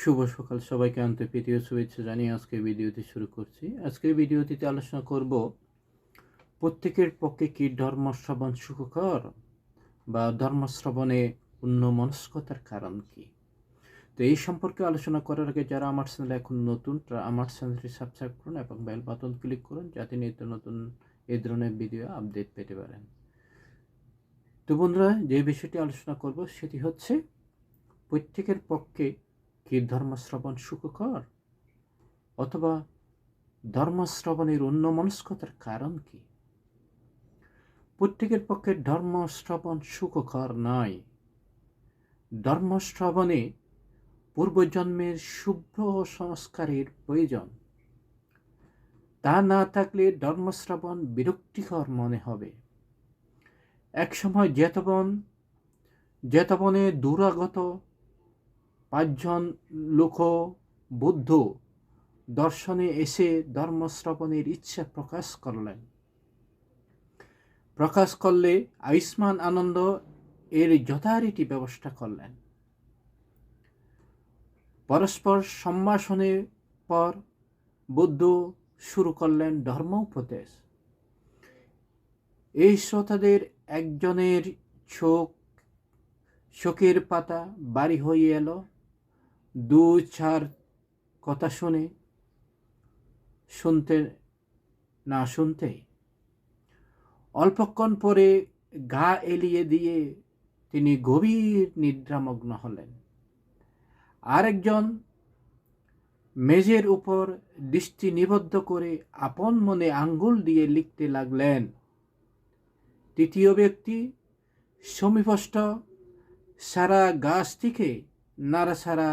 শুভ সকাল সবাইকে আন্তঃপ্রীতীয় শুভেচ্ছা জানিয়ে আজকে ভিডিওটি শুরু করছি। আজকের ভিডিওটিতে আলোচনা করব প্রত্যেকের পক্ষে কি ধর্ম শ্রবণ সুখকর বা ধর্ম শ্রবণে উন্নমনস্কতার কারণ কি? তো এই সম্পর্কে আলোচনা করার আগে যারা আমার চ্যানেলে এখন নতুন, তারা আমার চ্যানেলটি সাবস্ক্রাইব করুন এবং বেল বাটন ক্লিক করুন যাতে নিত্য নতুন এই ধরনের ভিডিও আপডেট পেতে পারেন। তো বন্ধুরা, যে বিষয়টি আলোচনা করব সেটি হচ্ছে প্রত্যেকের পক্ষে কি ধর্মশ্রবণ সুখকর? অথবা ধর্মশ্রবণের অন্যমনস্কতার কারণ কি? প্রত্যেকের পক্ষে ধর্মশ্রবণ সুখকর নয়। ধর্মশ্রবণে পূর্বজন্মের শুভ্র সংস্কারের প্রয়োজন। তা না থাকলে ধর্মশ্রবণ বিরক্তিকর মনে হবে। একসময় জেতবন জেতবনে দুরাগত পাঁচজন লোক বুদ্ধ দর্শনে এসে ধর্মশ্রবণের ইচ্ছা প্রকাশ করলেন। প্রকাশ করলে আয়ুষ্মান আনন্দ এর যথারীতি ব্যবস্থা করলেন। পরস্পর সম্ভাষণের পর বুদ্ধ শুরু করলেন ধর্ম উপদেশ এই শ্রোতাদের একজনের চোখ শোকের পাতা বাড়ি হয়ে এলো। দু চার কথা শুনে, শুনতে না শুনতেই অল্পক্ষণ পরে গা এলিয়ে দিয়ে তিনি গভীর নিদ্রামগ্ন হলেন। আরেকজন মেজের উপর দৃষ্টি নিবদ্ধ করে আপন মনে আঙ্গুল দিয়ে লিখতে লাগলেন, তৃতীয় ব্যক্তি সমীপস্থ সারা গাছ থেকে নাড়াছাড়া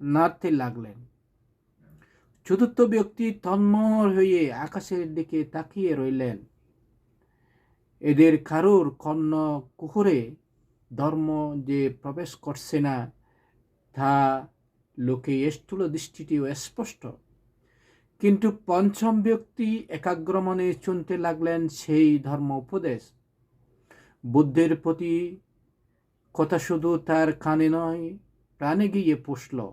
নাড়তে লাগলেন। চতুর্থ ব্যক্তি তন্মর হয়ে আকাশের দিকে তাকিয়ে রইলেন। এদের কারোর কর্ণ কুকুরে ধর্ম যে প্রবেশ করছে না, তা লোকে স্থূল দৃষ্টিটিও স্পষ্ট। কিন্তু পঞ্চম ব্যক্তি একাগ্রমনে চুনতে লাগলেন সেই ধর্ম উপদেশ। বুদ্ধের প্রতি কথা শুধু তার কানে নয়, প্রাণে গিয়ে পুষল।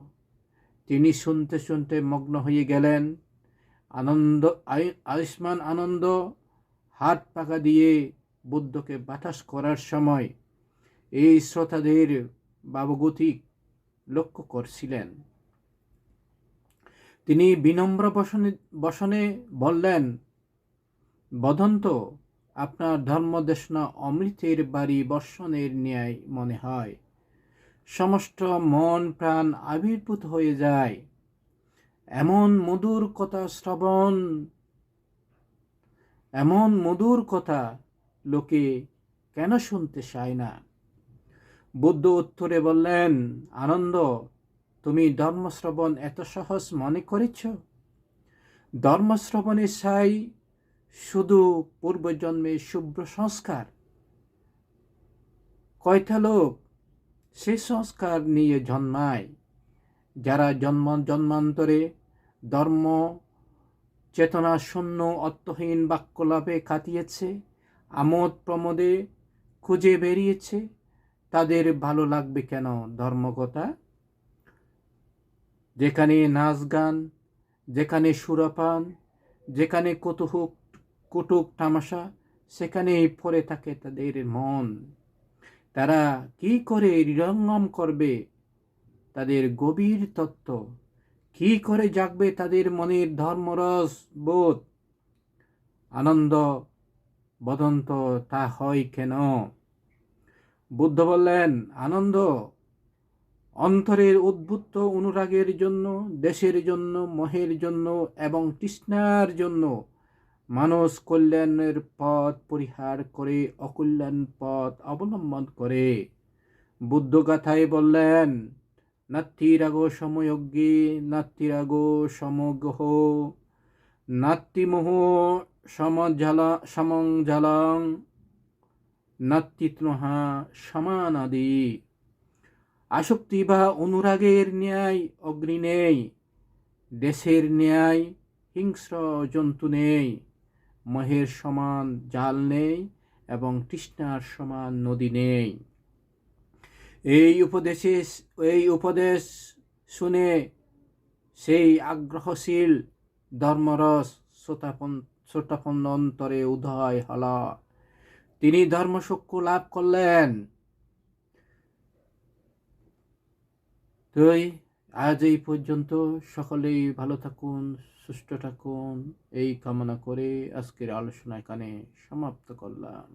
তিনি শুনতে শুনতে মগ্ন হয়ে গেলেন। আনন্দ আয়ুষ্মান আনন্দ, হাত পাকা দিয়ে বুদ্ধকে বাতাস করার সময় এই শ্রোতাদের বাবগতিক লক্ষ্য করছিলেন। তিনি বিনম্র বসনে বসনে বললেন, বদন্ত, আপনার ধর্মদেশনা অমৃতের বাড়ি বর্ষণের ন্যায় মনে হয়। সমস্ত মন প্রাণ আবির্ভূত হয়ে যায়। এমন মধুর কথা শ্রবণ, এমন মধুর কথা লোকে কেন শুনতে চায় না? বুদ্ধ উত্তরে বললেন, আনন্দ, তুমি ধর্মশ্রবণ এত সহজ মনে করেছ? ধর্মশ্রবণের সাই শুধু পূর্বজন্মের শুভ্র সংস্কার। কয়টা লোক সে সংস্কার নিয়ে জন্মায়। যারা জন্ম, জন্মান্তরে ধর্ম চেতনা শূন্য অর্থহীন বাক্যলাভে কাটিয়েছে, আমোদ প্রমোদে খুঁজে বেরিয়েছে, তাদের ভালো লাগবে কেন ধর্মকথা? যেখানে নাচ গান, যেখানে সুরাপান, যেখানে কৌতুক কুটুক তামাশা, সেখানেই পড়ে থাকে তাদের মন। তারা কি করে হৃদয়ঙ্গম করবে তাদের গভীর তত্ত্ব? কি করে জাগবে তাদের মনের ধর্মরস বোধ? আনন্দ বদন্ত তা হয় কেন? বুদ্ধ বললেন, আনন্দ অন্তরের উদ্ভুত অনুরাগের জন্য, দেশের জন্য, মহের জন্য এবং তৃষ্ণার জন্য মানুষ কল্যাণের পথ পরিহার করে, অকল্যাণ পথ অবলম্বন করে। বুদ্ধগাথায় বললেন, নাত্তিরাগ সময়জ্ঞে নাত্তিরাগ সমগ্রহ। নাত্তিমোহ সমঝালা, সমংঝালং নাত্তিত্নহা সমানাদি। আসক্তি বা অনুরাগের ন্যায় অগ্নি নেই, দেশের ন্যায় হিংস্র জন্তু নেই। মহের সমান জাল নেই এবং তৃষ্ণার সমান নদী নেই। এই উপদেশে, এই উপদেশ শুনে সেই আগ্রহশীল ধর্মরস শ্রোতাপন শ্রোতাপন্ন অন্তরে উদয় হল। তিনি ধর্মসক্য লাভ করলেন। তুই আজ এই পর্যন্ত সকলেই ভালো থাকুন, সুস্থ থাকুন। এই কামনা করে আজকের আলোচনা এখানে সমাপ্ত করলাম।